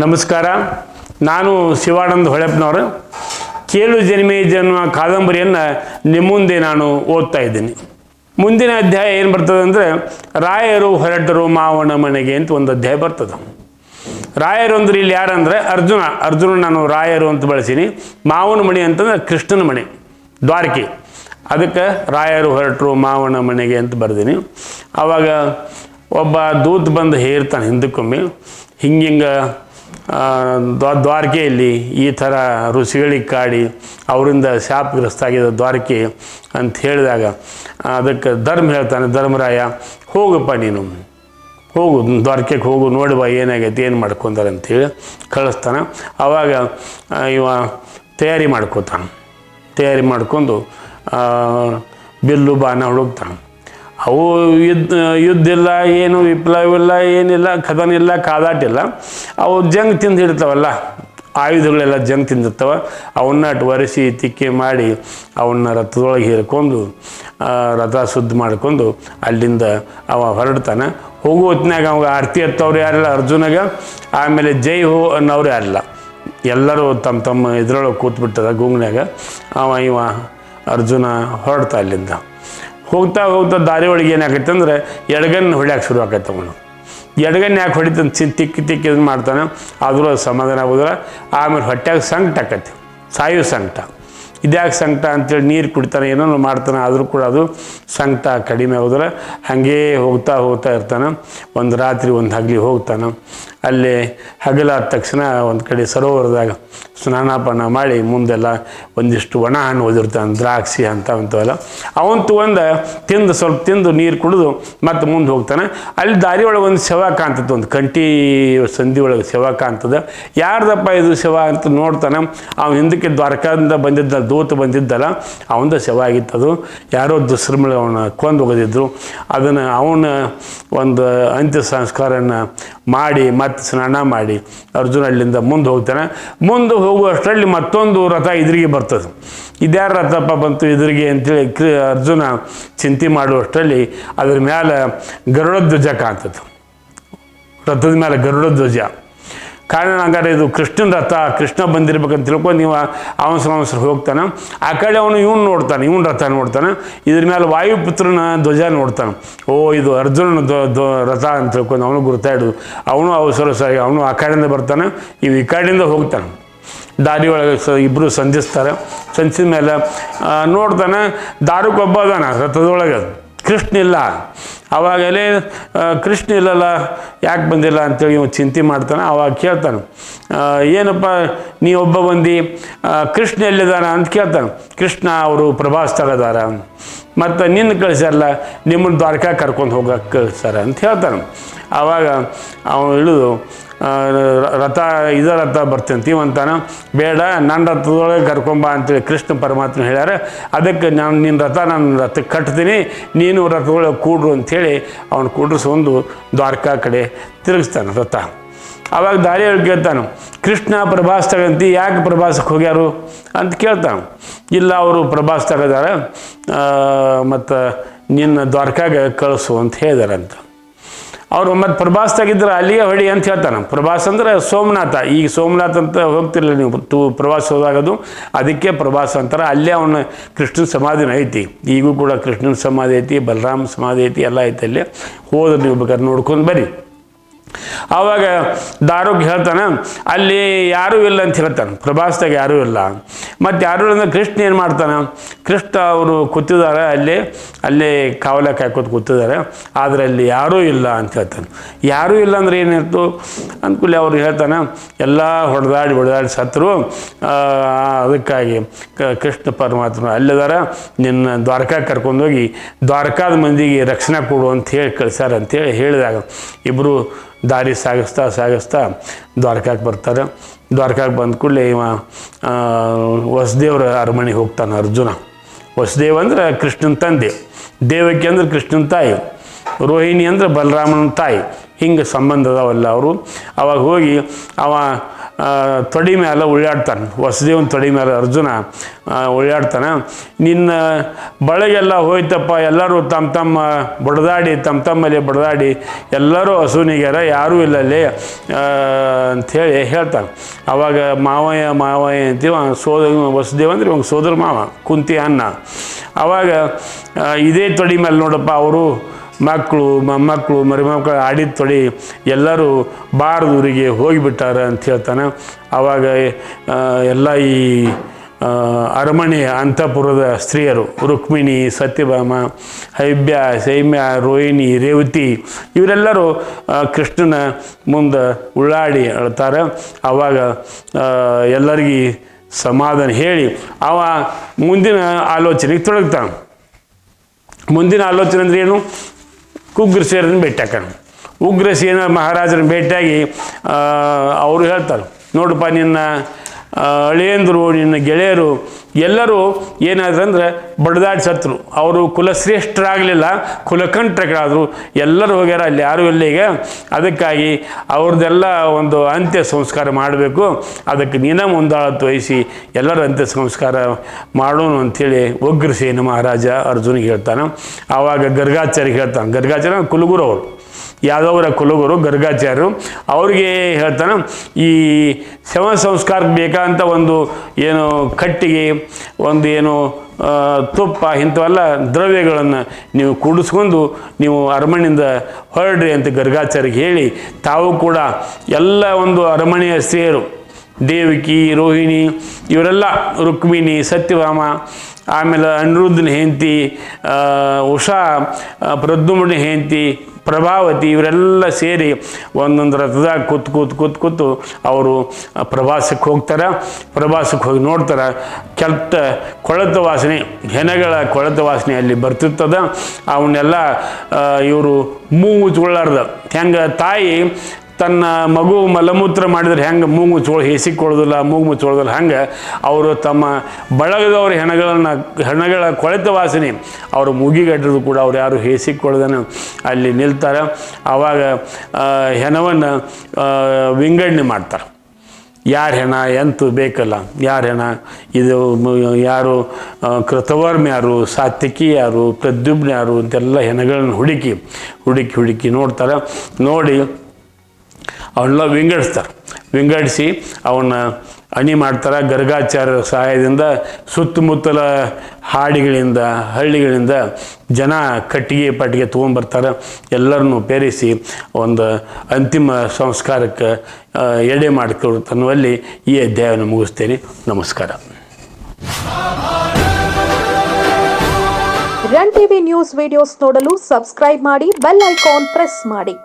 ನಮಸ್ಕಾರ. ನಾನು ಶಿವಾನಂದ ಹೊಳೆಪ್ಪನವರು ಕೇಳು ಜನ್ಮೆ ಜನ್ಮ ಕಾದಂಬರಿಯನ್ನು ನಿಮ್ಮ ಮುಂದೆ ನಾನು ಓದ್ತಾ ಇದ್ದೀನಿ. ಮುಂದಿನ ಅಧ್ಯಾಯ ಏನು ಬರ್ತದೆ ಅಂದರೆ ರಾಯರು ಹೊರಟರು ಮಾವನ ಮನೆಗೆ ಅಂತ ಒಂದು ಅಧ್ಯಾಯ ಬರ್ತದೆ. ರಾಯರು ಅಂದ್ರೆ ಇಲ್ಲಿ ಯಾರಂದರೆ ಅರ್ಜುನ. ಅರ್ಜುನ ನಾನು ರಾಯರು ಅಂತ ಬಳಸೀನಿ. ಮಾವನ ಮಣಿ ಅಂತಂದ್ರೆ ಕೃಷ್ಣನ ಮನೆ ದ್ವಾರಕೆ. ಅದಕ್ಕೆ ರಾಯರು ಹೊರಟರು ಮಾವನ ಮನೆಗೆ ಅಂತ ಬರ್ದೀನಿ. ಆವಾಗ ಒಬ್ಬ ದೂತ್ ಬಂದು ಹೇರ್ತಾನೆ ಹಿಂದಕ್ಕೊಮ್ಮೆ. ಹಿಂಗೆ ಆ, ದ್ವಾ ದ್ವಾರಕೆಯಲ್ಲಿ ಈ ಥರ ಋಷಿಗಳಿಗೆ ಕಾಡಿ ಅವರಿಂದ ಶಾಪಗ್ರಸ್ತಾಗಿದ್ದ ದ್ವಾರಕೆ ಅಂತ ಹೇಳಿದಾಗ ಅದಕ್ಕೆ ಧರ್ಮ ಹೇಳ್ತಾನೆ, ಧರ್ಮರಾಯ, ಹೋಗಪ್ಪ ನೀನು. ಹೋಗು, ದ್ವಾರಕೆಗೆ ಹೋಗು ನೋಡುವ ಏನಾಗೈತೆ, ಏನು ಮಾಡ್ಕೊಂತಾರೆ ಅಂತೇಳಿ ಕಳಿಸ್ತಾನೆ. ಆವಾಗ ಇವ ತಯಾರಿ ಮಾಡ್ಕೋತಾನೆ. ತಯಾರಿ ಮಾಡ್ಕೊಂಡು ಬಿಲ್ಲು, ಬಾಣ ಹುಡುಕ್ತಾನೆ. ಅವು ಯುದ್ಧ ಯುದ್ಧ ಇಲ್ಲ ಏನು ವಿಪ್ಲವಿಲ್ಲ ಏನಿಲ್ಲ ಕದನ ಇಲ್ಲ ಕಾದಾಟಿಲ್ಲ. ಅವು ಜಂಗ್ ತಿಂದು ಹಿಡ್ತಾವಲ್ಲ. ಆಯುಧಗಳೆಲ್ಲ ಜಂಗ್ ತಿಂದಿರ್ತಾವ. ಅವನ್ನ ಒರೆಸಿ ತಿಕ್ಕಿ ಮಾಡಿ ಅವನ್ನ ರಥದೊಳಗೆ ಹೀರ್ಕೊಂಡು ರಥ ಶುದ್ಧ ಮಾಡ್ಕೊಂಡು ಅಲ್ಲಿಂದ ಅವ ಹೊರಡ್ತಾನೆ. ಹೋಗೋ ಹೊತ್ತಿನಾಗ ಅವಾಗ ಆರತಿ ಎತ್ತವ್ರು ಯಾರಿಲ್ಲ, ಅರ್ಜುನಾಗ. ಆಮೇಲೆ ಜೈ ಹೋ ಅನ್ನೋರು ಯಾರಿಲ್ಲ. ಎಲ್ಲರೂ ತಮ್ಮ ತಮ್ಮ ಇದ್ರೊಳಗೆ ಕೂತ್ಬಿಟ್ಟದ ಗುಂಗ್ನ್ಯಾಗ. ಅವ, ಇವ, ಅರ್ಜುನ ಹೊರಡ್ತಾ ಅಲ್ಲಿಂದ. ಹೋಗ್ತಾ ಹೋಗ್ತಾ ದಾರಿ ಒಳಗೆ ಏನಾಗೈತೆ ಅಂದ್ರೆ ಎಡಗನ್ನ ಹೊಡ್ಯಾಕೆ ಶುರು ಆಕೈತೆ ಅವನು. ಎಡಗನ್ನ ಯಾಕೆ ಹೊಡಿತಾನೆ? ಚಿ ತಿಕ್ಕಿ ತಿಕ್ಕಿ ಮಾಡ್ತಾನೆ. ಆದರೂ ಅದು ಸಮಾಧಾನ ಆಗೋದಿಲ್ಲ. ಆಮೇಲೆ ಹೊಟ್ಟೆಗೆ ಸಂಕಟ ಆಕೈತಿ. ಸಾಯೋ ಸಂಕಟ. ಇದ್ಯಾಕೆ ಸಂಕಟ ಅಂತೇಳಿ ನೀರು ಕುಡಿತಾನೆ ಏನೋ ಮಾಡ್ತಾನೆ, ಆದರೂ ಕೂಡ ಅದು ಸಂಕಟ ಕಡಿಮೆ ಹೋದ್ರೆ ಹಾಗೇ ಹೋಗ್ತಾ ಹೋಗ್ತಾ ಇರ್ತಾನೆ. ಒಂದು ರಾತ್ರಿ ಒಂದು ಹಗಲಿ ಹೋಗ್ತಾನೆ. ಅಲ್ಲಿ ಹಗಲಾದ ತಕ್ಷಣ ಒಂದು ಕಡೆ ಸರೋವರದಾಗ ಸ್ನಾನಪಾನ ಮಾಡಿ ಮುಂದೆಲ್ಲ ಒಂದಿಷ್ಟು ಒಣ ಹಣ್ಣು ಓದಿರ್ತಾನೆ ದ್ರಾಕ್ಷಿ ಅಂತ ಅಂತವೆಲ್ಲ. ಅವನು ತಗೊಂಡು ತಿಂದು ಸ್ವಲ್ಪ ತಿಂದು ನೀರು ಕುಡಿದು ಮತ್ತೆ ಮುಂದೆ ಹೋಗ್ತಾನೆ. ಅಲ್ಲಿ ದಾರಿ ಒಳಗೆ ಒಂದು ಶವ ಕಾಣ್ತದೆ ಒಂದು ಕಂಟಿ ಸಂಧಿ ಒಳಗೆ ಶವ ಕಾಣ್ತದೆ. ಯಾರ್ದಪ್ಪ ಇದು ಶವ ಅಂತ ನೋಡ್ತಾನೆ. ಅವನು ಹಿಂದಕ್ಕೆ ದ್ವಾರಕಾದಿಂದ ಬಂದಿದ್ದ ದೂತ ಬಂದಿದ್ದಲ್ಲ ಅವನದ ಶವ ಅದು. ಯಾರೋ ದುಸ್ರಮಳೆ ಅವನ ಕೊಂದು ಹೋಗದಿದ್ರು ಅದನ್ನು ಅವನ ಒಂದು ಅಂತ್ಯ ಸಂಸ್ಕಾರನ ಮಾಡಿ, ಮತ್ತೆ ಸ್ನಾನ ಮಾಡಿ ಅರ್ಜುನ ಅಲ್ಲಿಂದ ಮುಂದೆ ಹೋಗ್ತಾನೆ. ಮುಂದೆ ಹೋಗುವಷ್ಟರಲ್ಲಿ ಮತ್ತೊಂದು ರಥ ಇದ್ರಿಗೆ ಬರ್ತದೆ. ಇದ್ಯಾರ ರಥಪ್ಪ ಬಂತು ಎದುರಿಗೆ ಅಂತೇಳಿ ಕ್ರಿ ಅರ್ಜುನ ಚಿಂತೆ ಮಾಡುವಷ್ಟರಲ್ಲಿ ಅದ್ರ ಮೇಲೆ ಗರುಡ ಧ್ವಜ ಕಾಣ್ತದೆ. ರಥದ ಮೇಲೆ ಗರುಡ ಧ್ವಜ ಕಾರಣ ಹಂಗಾರೆ ಇದು ಕೃಷ್ಣನ ರಥ, ಕೃಷ್ಣ ಬಂದಿರ್ಬೇಕಂತ ತಿಳ್ಕೊಂಡು ನೀವು ಅವಸರ ಹೋಗ್ತಾನೆ. ಆ ಕಡೆ ಅವನು ಇವನು ನೋಡ್ತಾನೆ, ಇವನ್ ರಥ ನೋಡ್ತಾನೆ. ಇದ್ರ ಮೇಲೆ ವಾಯುಪುತ್ರನ ಧ್ವಜ ನೋಡ್ತಾನೆ. ಓ, ಇದು ಅರ್ಜುನನ ಧ್ವ ರಥ ಅಂತ ತಿಳ್ಕೊಂಡು ಅವನು ಗುರ್ತಾಯಿಡು ಅವನು ಅವಸರ ಸರಿ ಅವನು ಆ ಕಡೆಯಿಂದ ಬರ್ತಾನೆ, ಇವು ಈ ಕಡೆಯಿಂದ ಹೋಗ್ತಾನೆ. ದಾರಿ ಒಳಗೆ ಸ ಇಬ್ಬರು ಸಂಧಿಸ್ತಾರೆ. ಸಂಧಿಸಿದ ಮೇಲೆ ನೋಡ್ತಾನೆ, ದಾರುಕೊಬ್ಬ ಅದಾನ ರಥದೊಳಗೆ ಕೃಷ್ಣ ಇಲ್ಲ ಅವಾಗಲೇ ಕೃಷ್ಣ ಇಲ್ಲಲ್ಲ, ಯಾಕೆ ಬಂದಿಲ್ಲ ಅಂತೇಳಿ ಇವ ಚಿಂತೆ ಮಾಡ್ತಾನೆ, ಅವಾಗ ಕೇಳ್ತಾನೆ. ಏನಪ್ಪ, ನೀ ಒಬ್ಬ ಬಂದು ಕೃಷ್ಣ ಎಲ್ಲಿದ್ದಾನ ಅಂತ ಕೇಳ್ತಾನೆ. ಕೃಷ್ಣ ಅವರು ಪ್ರಭಾಸ್ತಳದಾರ ಮತ್ತು ನಿನ್ನ ಕಳಿಸ್ಯಾರಲ್ಲ ನಿಮ್ಮನ್ನು ದ್ವಾರಕಾ ಕರ್ಕೊಂಡು ಹೋಗಕ್ಕೆ ಕಳಿಸ್ಯಾರ ಅಂತ ಹೇಳ್ತಾನೆ. ಆವಾಗ ಅವನು ಇಳಿದು ರಥ, ಇದ ರಥ ಬರ್ತಂತ ಅಂತಾನೆ, ಬೇಡ ನನ್ನ ರಥದೊಳಗೆ ಕರ್ಕೊಂಬ ಅಂತೇಳಿ ಕೃಷ್ಣ ಪರಮಾತ್ಮ ಹೇಳ್ಯಾರ. ಅದಕ್ಕೆ ನಾನು ನಿನ್ನ ರಥ, ನಾನು ರಥಕ್ಕೆ ಕಟ್ತೀನಿ, ನೀನು ರಥದೊಳಗೆ ಕೂಡ್ರು ಅಂಥೇಳಿ ಅವನು ಕೂಡ್ರಿಸ್ಕೊಂಡು ದ್ವಾರಕಾ ಕಡೆ ತಿರುಗಿಸ್ತಾನೆ ರಥ. ಆವಾಗ ದಾರಿಯೊಳಗೆ ಕೇಳ್ತಾನೆ, ಕೃಷ್ಣ ಪ್ರಭಾಸ್ ತಗಂತಿ, ಯಾಕೆ ಪ್ರಭಾಸಕ್ಕೆ ಹೋಗ್ಯಾರು? ಅಂತ ಕೇಳ್ತಾನೆ. ಇಲ್ಲ, ಅವರು ಪ್ರಭಾಸ್ ತಗದಾರ ಮತ್ತು ನಿನ್ನ ದ್ವಾರಕಾಗೆ ಕಳಿಸು ಅಂತ ಹೇಳಿದಾರಂತ. ಅವರು, ಮತ್ತು ಪ್ರಭಾಸ್ ತೆಗಿದ್ರೆ ಅಲ್ಲಿಗೆ ಹೊಡಿ ಅಂತ ಹೇಳ್ತಾನೆ. ಪ್ರಭಾಸ್ ಅಂದ್ರೆ ಸೋಮನಾಥ, ಈಗ ಸೋಮನಾಥ್ ಅಂತ ಹೋಗ್ತಿರಲಿಲ್ಲ ನೀವು ಟೂ ಪ್ರವಾಸ ಹೋದಾಗದು, ಅದಕ್ಕೆ ಪ್ರಭಾಸ ಅಂತಾರೆ. ಅಲ್ಲೇ ಅವನ ಕೃಷ್ಣನ ಸಮಾಧಿನ ಐತಿ. ಈಗೂ ಕೂಡ ಕೃಷ್ಣನ ಸಮಾಧಿ ಐತಿ, ಬಲರಾಮ ಸಮಾಧಿ ಐತಿ, ಎಲ್ಲ ಐತಿ ಅಲ್ಲಿ. ಹೋದ್ರೆ ನೀವು ಬೇಕಾದ್ರೆ ನೋಡ್ಕೊಂಡು ಬರ್ರಿ ಆವಾಗ ದಾರೋಗ್ ಹೇಳ್ತಾನೆ, ಅಲ್ಲಿ ಯಾರೂ ಇಲ್ಲ ಅಂತ ಹೇಳ್ತಾನೆ. ಪ್ರಭಾಸ್ದಾಗ ಯಾರೂ ಇಲ್ಲ. ಮತ್ತು ಯಾರೂ ಇಲ್ಲ ಕೃಷ್ಣ ಏನು ಮಾಡ್ತಾನೆ, ಕೃಷ್ಣ ಅವರು ಕೂತಿದ್ದಾರೆ ಅಲ್ಲಿ, ಅಲ್ಲೇ ಕಾವಲೆ ಕಾಯ್ಕೋತ ಕೂತಿದ್ದಾರೆ. ಆದರೆ ಅಲ್ಲಿ ಯಾರೂ ಇಲ್ಲ ಅಂತ ಹೇಳ್ತಾನೆ. ಯಾರೂ ಇಲ್ಲ ಅಂದರೆ ಏನಿರ್ತು ಅಂದ್ಕೂಲಿ ಅವ್ರು ಹೇಳ್ತಾನೆ, ಎಲ್ಲ ಹೊಡೆದಾಡಿ ಹೊಡೆದಾಡಿ ಸತ್ರು ಅದಕ್ಕಾಗಿ ಕೃಷ್ಣ ಪರಮಾತ್ಮ ಅಲ್ಲಿದಾರ, ನಿನ್ನ ದ್ವಾರಕಾ ಕರ್ಕೊಂಡೋಗಿ, ದ್ವಾರಕಾದ ಮಂದಿಗೆ ರಕ್ಷಣೆ ಕೊಡು ಅಂತ ಹೇಳಿ ಕಳಿಸ್ಯಾರ ಅಂತೇಳಿ ಹೇಳಿದಾಗ ಇಬ್ಬರು ದಾರಿ ಸಾಗಿಸ್ತಾ ಸಾಗಿಸ್ತಾ ದ್ವಾರಕಾಕ್ಕೆ ಬರ್ತಾರೆ. ದ್ವಾರಕಾಕ್ಕೆ ಬಂದ ಕೂಡಲೇ ಇವ ವಸುದೇವ್ರ ಅರಮನೆಗೆ ಹೋಗ್ತಾನೆ ಅರ್ಜುನ. ವಸುದೇವ ಅಂದ್ರೆ ಕೃಷ್ಣನ ತಂದೆ. ದೇವಕ್ಕೆ ಅಂದ್ರೆ ಕೃಷ್ಣನ ತಾಯಿ. ರೋಹಿಣಿ ಅಂದ್ರೆ ಬಲರಾಮನ ತಾಯಿ. ಹಿಂಗೆ ಸಂಬಂಧ ಅದಾವಲ್ಲ ಅವರು. ಅವಾಗ ಹೋಗಿ ಅವ ತೊಡಿ ಮೇಲೆ ಉಳ್ಳಾಡ್ತಾನೆ. ವಸುದೇವನ ತೊಡಿ ಮೇಲೆ ಅರ್ಜುನ ಉಳ್ಳಾಡ್ತಾನೆ. ನಿನ್ನ ಬಳಗೆಲ್ಲ ಹೋಯ್ತಪ್ಪ ಎಲ್ಲರೂ ತಮ್ಮ ತಮ್ಮ ಬಡದಾಡಿ ತಮ್ಮ ತಮ್ಮಲ್ಲಿ ಬಡದಾಡಿ ಎಲ್ಲರೂ ಹಸುನಿಗ್ಯಾರ ಯಾರೂ ಇಲ್ಲ ಅಲ್ಲಿ ಆ, ಅಂಥೇಳಿ ಹೇಳ್ತಾನೆ. ಅವಾಗ ಮಾವಯ್ಯ ಮಾವಯ್ಯ ಅಂತೀವ ಸೋದ ವಸುದೇವ ಅಂದ್ರೆ ಇವಾಗ ಸೋದರ ಮಾವ ಕುಂತಿ ಅನ್ನ ಅವಾಗ ಇದೇ ತೊಡಿ ಮೇಲೆ ನೋಡಪ್ಪ ಅವರು ಮಕ್ಕಳು, ಮೊಮ್ಮಕ್ಕಳು, ಮರಿಮಕ್ಕಳು ಆಡಿದ ತೊಳಿ ಎಲ್ಲರೂ ಬಾರದೂರಿಗೆ ಹೋಗಿಬಿಟ್ಟಾರ ಅಂತ ಹೇಳ್ತಾನೆ. ಆವಾಗ ಎಲ್ಲ ಈ ಅರಮನೆಯ ಅಂತಃಪುರದ ಸ್ತ್ರೀಯರು ರುಕ್ಮಿಣಿ, ಸತ್ಯಭಾಮ, ಹೈಬ್ಯ ಸೈಮ್ಯ ರೋಹಿಣಿ, ರೇವತಿ, ಇವರೆಲ್ಲರೂ ಕೃಷ್ಣನ ಮುಂದೆ ಉಳ್ಳಾಡಿ ಅಳ್ತಾರೆ. ಆವಾಗ ಎಲ್ಲರಿಗೂ ಸಮಾಧಾನ ಹೇಳಿ, ಅವ ಮುಂದಿನ ಆಲೋಚನೆಗೆ ತೊಡಗ್ತಾನೆ. ಮುಂದಿನ ಆಲೋಚನೆ ಅಂದ್ರೆ ಏನು? ಉಗ್ರಸೇನನ್ನು ಭೇಟಿ ಹಾಕೋಣ. ಉಗ್ರಸೇನ ಮಹಾರಾಜರನ್ನ ಭೇಟಿಯಾಗಿ ಅವರು ಹೇಳ್ತಾರೆ ನೋಡಪ್ಪ ನಿನ್ನ ಅಳಿಯಂದರು ನಿನ್ನ ಗೆಳೆಯರು, ಎಲ್ಲರೂ ಏನಾದ್ರು ಅಂದ್ರೆ ಬಡದಾಡಿ ಸತ್ರು ಅವರು ಕುಲಶ್ರೇಷ್ಠರಾಗಲಿಲ್ಲ, ಕುಲಕಂಠರಾದರು. ಎಲ್ಲರೂ ಹೋಗ್ಯಾರ ಅಲ್ಲಿ, ಯಾರು ಇಲ್ಲ ಈಗ. ಅದಕ್ಕಾಗಿ ಅವ್ರದ್ದೆಲ್ಲ ಒಂದು ಅಂತ್ಯ ಸಂಸ್ಕಾರ ಮಾಡಬೇಕು. ಅದಕ್ಕೆ ನೀನ ಮುಂದಾಳತ್ತು ವಹಿಸಿ, ಎಲ್ಲರ ಅಂತ್ಯ ಸಂಸ್ಕಾರ ಮಾಡೋಣ ಅಂಥೇಳಿ ಉಗ್ರಸೇನ ಮಹಾರಾಜ ಅರ್ಜುನಿಗೆ ಹೇಳ್ತಾನೆ. ಆವಾಗ ಗರ್ಗಾಚಾರ್ಯ ಹೇಳ್ತಾನೆ. ಗರ್ಗಾಚಾರ್ಯ ಕುಲಗುರು ಅವರು. ಯಾದವರ ಕುಲಗುರು ಗರ್ಗಾಚಾರ್ಯರು. ಅವ್ರಿಗೆ ಹೇಳ್ತಾನೆ, ಈ ಶವ ಸಂಸ್ಕಾರಕ್ಕೆ ಬೇಕಾದಂಥ ಒಂದು ಏನು ಕಟ್ಟಿಗೆ, ಒಂದು ಏನು ತುಪ್ಪ ಇಂಥವೆಲ್ಲ ದ್ರವ್ಯಗಳನ್ನು ನೀವು ಕೂಡಿಸ್ಕೊಂಡು ನೀವು ಅರಮನೆಯಿಂದ ಹೊರಡ್ರಿ ಅಂತ ಗರ್ಗಾಚಾರ್ಯಗೆ ಹೇಳಿ, ತಾವು ಕೂಡ ಎಲ್ಲ ಒಂದು ಅರಮನೆಯ ಸೇರು. ದೇವಕಿ, ರೋಹಿಣಿ, ಇವರೆಲ್ಲ ರುಕ್ಮಿಣಿ ಸತ್ಯವಾಮ ಆಮೇಲೆ ಅನಿರುದ್ಧನ ಹೆಂಡತಿ ಉಷಾ ಪ್ರದ್ಯುಮ್ನ ಹೆಂಡತಿ ಪ್ರಭಾವತಿ ಇವರೆಲ್ಲ ಸೇರಿ ಒಂದೊಂದು ರಥದಾಗ ಕೂತು ಕೂತು ಕೂತು ಕೂತು ಅವರು ಪ್ರವಾಸಕ್ಕೆ ಹೋಗ್ತಾರೆ. ಪ್ರವಾಸಕ್ಕೆ ಹೋಗಿ ನೋಡ್ತಾರೆ. ಕೆಟ್ಟ ಕೊಳತ ವಾಸನೆ ಹೆನಗಳ ಕೊಳತ ವಾಸನೆ ಅಲ್ಲಿ ಬರ್ತಿರ್ತದ. ಅವನ್ನೆಲ್ಲ ಇವರು ಮೂಗು ಮುಚ್ಕೊಳ್ಳಾರ್ದ ಹೆಂಗೆ ತಾಯಿ ತನ್ನ ಮಗು ಮಲಮೂತ್ರ ಮಾಡಿದ್ರೆ ಹೆಂಗೆ ಮೂಗು ಮುಚ್ಕೊಳ್ಳೋ ಹೇಸಿಕೊಳ್ಳೋದಿಲ್ಲ, ಮೂಗು ಮುಚ್ಚೋಳೋದಿಲ್ಲ ಹಂಗೆ ಅವರು ತಮ್ಮ ಬಳಗದವ್ರ ಹೆಣಗಳನ್ನು, ಹೆಣಗಳ ಕೊಳೆತ ವಾಸನೆ ಅವರು ಮೂಗಿಗಡ್ಡರು ಕೂಡ ಅವ್ರು ಯಾರು ಹೇಸಿಕೊಳ್ಳೋದನ್ನು ಅಲ್ಲಿ ನಿಲ್ತಾರೆ. ಆವಾಗ ಹೆಣವನ್ನು ವಿಂಗಡಣೆ ಮಾಡ್ತಾರೆ. ಯಾರು ಹೆಣ, ಎಂತು ಬೇಕಲ್ಲ, ಯಾರು ಹೆಣ, ಇದು ಯಾರು ಕೃತವರ್ಮ ಯಾರು, ಸಾತ್ವಿಕಿ ಯಾರು, ಪ್ರದ್ಯುಮ್ನ ಯಾರು ಅಂತೆಲ್ಲ ಹೆಣಗಳನ್ನು ಹುಡುಕಿ ಹುಡುಕಿ ಹುಡುಕಿ ನೋಡ್ತಾರೆ. ನೋಡಿ ಅವನ್ನೆಲ್ಲ ವಿಂಗಡಿಸ್ತಾರೆ. ವಿಂಗಡಿಸಿ ಅವನ್ನ ಅಣಿ ಮಾಡ್ತಾರೆ, ಗರ್ಗಾಚಾರ್ಯರ ಸಹಾಯದಿಂದ ಸುತ್ತಮುತ್ತಲ ಹಾಡಿಗಳಿಂದ, ಹಳ್ಳಿಗಳಿಂದ ಜನ ಕಟ್ಟಿಗೆ ಪಟ್ಟಿಗೆ ತೊಗೊಂಬರ್ತಾರೆ. ಎಲ್ಲರನ್ನು ಪೇರಿಸಿ ಒಂದು ಅಂತಿಮ ಸಂಸ್ಕಾರಕ್ಕೆ ಎಡೆ ಎಡೆ ಮಾಡಿಕೊಡ್ತನ್ನುವಲ್ಲಿ ಈ ಅಧ್ಯಾಯವನ್ನು ಮುಗಿಸ್ತೇನೆ. ನಮಸ್ಕಾರ. ರನ್ ಟಿವಿ ನ್ಯೂಸ್ ವಿಡಿಯೋಸ್ ನೋಡಲು ಸಬ್ಸ್ಕ್ರೈಬ್ ಮಾಡಿ, ಬೆಲ್ ಐಕಾನ್ ಪ್ರೆಸ್ ಮಾಡಿ.